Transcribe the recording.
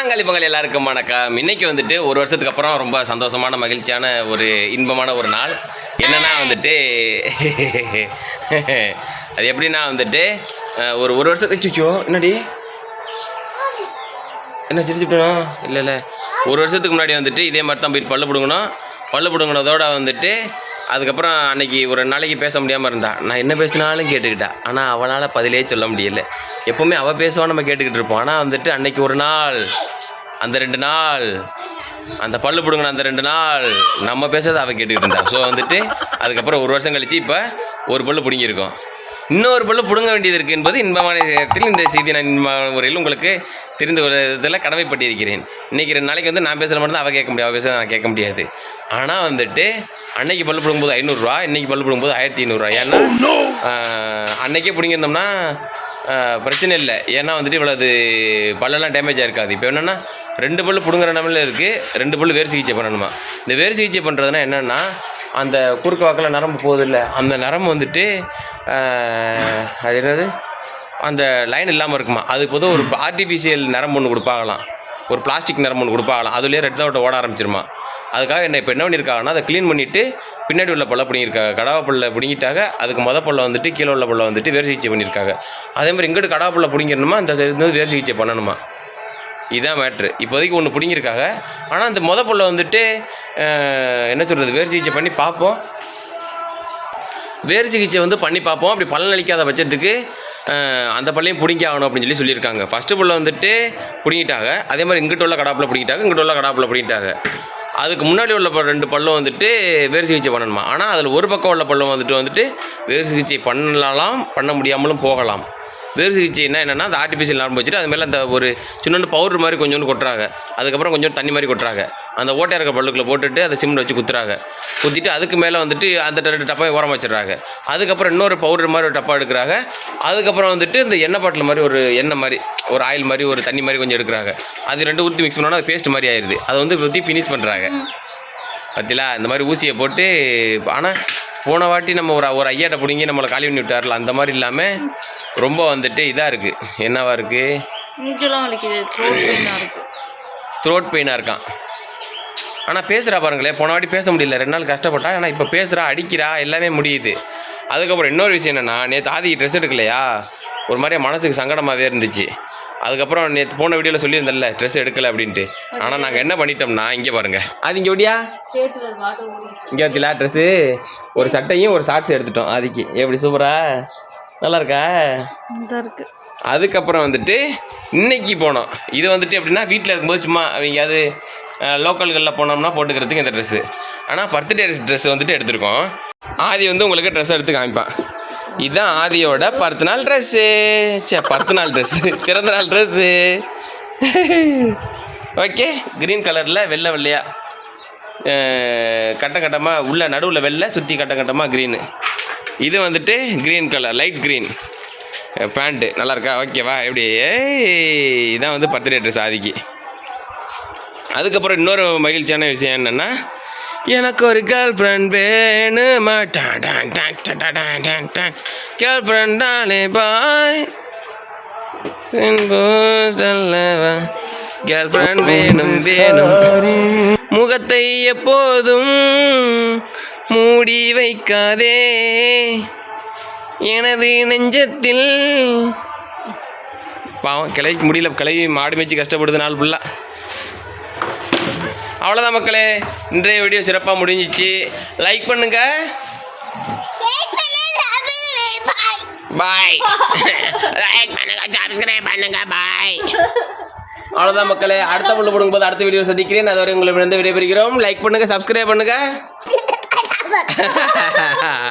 மாங்காளி பொங்கல் எல்லாருக்கும் வணக்கம். இன்னைக்கு வந்துட்டு ஒரு வருஷத்துக்கு அப்புறம் ரொம்ப சந்தோஷமான மகிழ்ச்சியான ஒரு இன்பமான ஒரு நாள். என்னன்னா வந்துட்டு அது எப்படின்னா வந்துட்டு ஒரு ஒரு வருஷத்துக்கு சுச்சோ என்னடி? என்ன சிரிச்சுட்டோம் இல்லை இல்லை. ஒரு வருஷத்துக்கு முன்னாடி வந்துட்டு இதே மாதிரி தான் போயிட்டு பல்லு பிடுங்கணும் பல்லு பிடுங்கினதோட வந்துட்டு அதுக்கப்புறம் அன்னைக்கு ஒரு நாளைக்கு பேச முடியாமல் இருந்தா நான் என்ன பேசினாலும் கேட்டுக்கிட்டா. ஆனால் அவளால் பதிலே சொல்ல முடியல. எப்போவுமே அவள் பேசுவா நம்ம கேட்டுக்கிட்டு இருப்போம். ஆனால் வந்துட்டு அன்னைக்கு ஒரு நாள் அந்த ரெண்டு நாள் அந்த பல்லு பிடுங்கின அந்த ரெண்டு நாள் நம்ம பேசுறதை அவள் கேட்டுக்கிட்டு இருந்தா. ஸோ வந்துட்டு அதுக்கப்புறம் ஒரு வருஷம் கழிச்சு இப்போ ஒரு பல்லு பிடுங்கியிருக்கோம். இன்னொரு பல்லு பிடுங்க வேண்டியது இருக்குது என்பது இன்பமான நேரத்தில் இந்த செய்தி நான் இன்பமான முறையில் உங்களுக்கு தெரிந்து கொள்வதில் கடமைப்பட்டிருக்கிறேன். இன்றைக்கி ரெண்டு நாளைக்கு வந்து நான் பேசுகிற மட்டும் தான் அவள் கேட்க முடியாது அவள் பேசுகிறத நான் கேட்க முடியாது. ஆனால் வந்துட்டு அன்னைக்கு பல்லு பிடுங்கும்போது ஐநூறுரூவா இன்றைக்கி பல்லு பிடுங்கும்போது ஆயிரத்தி ஐநூறுரூவா. ஏன்னா ஆஹ், அன்னைக்கே பிடிங்கிருந்தோம்னா பிரச்சனை இல்லை. ஏன்னா வந்துட்டு இவ்வளவு பல்லெல்லாம் டேமேஜ் ஆயிருக்காது. இப்போ என்னென்னா ரெண்டு பல்லு பிடுங்குற நிலமையில இருக்குது ரெண்டு பல்லு வேறு சிகிச்சை பண்ணணுமா? இந்த வேறு சிகிச்சை பண்ணுறதுனா என்னென்னா அந்த குறுக்கு வாக்கில் நரம்பு போகுது இல்லை அந்த நரம்பு வந்துட்டு அது என்னது? அந்த லைன் இல்லாமல் இருக்குமா? அது பொதுவாக ஒரு ஆர்டிஃபிஷியல் நரம்பு ஒன்று கொடுப்பாகலாம் ஒரு பிளாஸ்டிக் நரம்பு ஒன்று கொடுப்பாகலாம் அதுலேயே ரெட் ஓட்ட ஓட ஆரம்பிச்சிருமா? அதுக்காக என்ன இப்போ என்ன பண்ணியிருக்காங்கன்னா அதை க்ளீன் பண்ணிவிட்டு பின்னாடி உள்ள பல்ல பிடிங்கிருக்காங்க கடவா பல்ல பிடிங்கிட்டாங்க. அதுக்கு மொதல் பல்ல வந்துட்டு கீழே உள்ள பல்ல வந்துட்டு வேறு சிகிச்சை பண்ணியிருக்காங்க அதே மாதிரி இங்கிட்டு கடவா பல்ல பிடிங்கிடணுமா? அந்த சைடு வந்து வேறு சிகிச்சை பண்ணணுமா? இதுதான் மேட்ரு இப்போதைக்கு ஒன்று பிடிங்கிருக்காங்க ஆனால் அந்த மொதல் பல்ல வந்துட்டு என்ன சொல்கிறது வேறு சிகிச்சை பண்ணி பார்ப்போம். வேறு சிகிச்சை வந்து பண்ணி பார்ப்போம். அப்படி பலனளிக்காத பட்சத்துக்கு அந்த பள்ளியும் பிடிங்க ஆகணும் அப்படின்னு சொல்லி சொல்லியிருக்காங்க. ஃபஸ்ட்டு புள்ள வந்துட்டு பிடிங்கிட்டாங்க. அதே மாதிரி இங்கிட்ட உள்ள கடாப்பில் பிடிங்கிட்டாங்க இங்கிட்ட உள்ள கடாப்பில் பிடிங்கிட்டாங்க. அதுக்கு முன்னாடி உள்ள ரெண்டு பள்ளம் வந்துட்டு வேறு சிகிச்சை பண்ணணுமா? ஆனால் அதில் ஒரு பக்கம் உள்ள பள்ளம் வந்துட்டு வந்துட்டு வேறு சிகிச்சை பண்ணலாம் பண்ண முடியாமலும் போகலாம். வேறு சிகிச்சைனா என்னென்னா அந்த ஆர்டிஃபிஷியல் நரம்பு வச்சுட்டு அது மேலே அந்த ஒரு சின்னொன்று பவுடர் மாதிரி கொஞ்சோண்டு கொட்டுறாங்க. அதுக்கப்புறம் கொஞ்சம் தண்ணி மாதிரி கொட்டுறாங்க. அந்த ஓட்டை இருக்க பல்லுக்குள்ள போட்டுட்டு அதை சிம்மில் வச்சு குத்துறாங்க. குத்திட்டு அதுக்கு மேலே வந்துட்டு அந்த ரெண்டு டப்பாவை உரம் வச்சிடுறாங்க. அதுக்கப்புறம் இன்னொரு பவுடர் மாதிரி ஒரு டப்பா எடுக்கிறாங்க. அதுக்கப்புறம் வந்துட்டு இந்த எண்ணெய் பாட்டில் மாதிரி ஒரு எண்ணெய் மாதிரி ஒரு ஆயில் மாதிரி ஒரு தண்ணி மாதிரி கொஞ்சம் எடுக்கிறாங்க. அது ரெண்டு ஊற்றி மிக்ஸ் பண்ணோன்னா அது பேஸ்ட் மாதிரி ஆயிடுது அதை வந்து ஊற்றி ஃபினிஷ் பண்ணுறாங்க பத்திலா இந்த மாதிரி ஊசியை போட்டு ஆனால் போன வாட்டி நம்ம ஒரு ஒரு ஐயாட்ட பிடிங்கி நம்மளை காலி பண்ணி விட்டார்ல அந்த மாதிரி இல்லாமல் ரொம்ப வந்துட்டு இதாக இருக்குது என்னவா இருக்குது த்ரோட் பெயினாக இருக்கான். ஆனால் பேசுகிறா பாருங்களேன். போன வாட்டி பேச முடியல. ரெண்டு நாள் கஷ்டப்பட்டா ஆனால் இப்போ பேசுகிறா அடிக்கிறா எல்லாமே முடியுது. அதுக்கப்புறம் இன்னொரு விஷயம் என்னென்னா நேற்று ஆதிக்கு ட்ரெஸ் எடுக்கலையா? ஒரு மாதிரி மனசுக்கு சங்கடமாகவே இருந்துச்சு. அதுக்கப்புறம் நேற்று போன வீடியோவில் சொல்லியிருந்தேன்ல ட்ரெஸ் எடுக்கலை அப்படின்ட்டு. ஆனால் நாங்கள் என்ன பண்ணிட்டோம்னா இங்கே பாருங்கள் அது இங்கே ஒடியா இங்கே வத்திலா ட்ரெஸ்ஸு ஒரு சட்டையும் ஒரு ஷார்ட்ஸ் எடுத்துட்டோம் ஆதிக்கு. எப்படி சூப்பரா? நல்லா இருக்கா இருக்கு அதுக்கப்புறம் வந்துட்டு இன்னைக்கு போனோம். இது வந்துட்டு எப்படின்னா வீட்டில் இருக்கும்போது சும்மா எங்கேயாவது லோக்கல்களில் போனோம்னா போட்டுக்கிறதுக்கு இந்த ட்ரெஸ்ஸு ஆனால் பர்த்டே ட்ரெஸ் வந்துட்டு எடுத்திருக்கோம். ஆதி வந்து உங்களுக்கு ட்ரெஸ் எடுத்து காமிப்பான். இதுதான் ஆதியோட பத்து நாள் ட்ரெஸ்ஸு சே பத்து நாள் ட்ரெஸ்ஸு பிறந்த நாள் ட்ரெஸ்ஸு ஓகே க்ரீன் கலரில் வெள்ளை வெள்ளையா அஹ், கட்ட கட்டமாக உள்ள நடுவில் வெள்ளை சுற்றி கட்ட கட்டமாக க்ரீனு இது வந்துட்டு green colour light green pant நல்லா இருக்கா ஓகேவா எப்படி? இதான் வந்து பர்த்டே ட்ரெஸ் ஆதிக்கு அதுக்கப்புறம் இன்னொரு மகிழ்ச்சியான விஷயம் என்னென்னா எனக்கு ஒரு கேர்ள் ஃப்ரெண்ட் வேணுமா? கேர்ள் ஃப்ரெண்டாலே பாய் கேர்ள் ஃப்ரெண்ட் வேணும் வேணும். முகத்தை எப்போதும் மூடி வைக்காதே. எனது நெஞ்சத்தில் பாவம் கிளைக்கு முடியல கிளவி மாடு மேய்ச்சி கஷ்டப்படுது நாள் ஃபுல்லாக அவ்வளோதான் மக்களே. இன்றைய வீடியோ சிறப்பாக முடிஞ்சிச்சு. லைக் பண்ணுங்க. பாய் லைக் பண்ணுங்க. சப்ஸ்கிரைப் பண்ணுங்க பாய் அவ்வளோதான் மக்களே. அடுத்த புள்ள போடும்போது அடுத்த வீடியோ சந்திக்கிறேன். அதுவரை உங்களை விடைபெறுகிறோம். லைக் பண்ணுங்க சப்ஸ்கிரைப் பண்ணுங்க. heaven.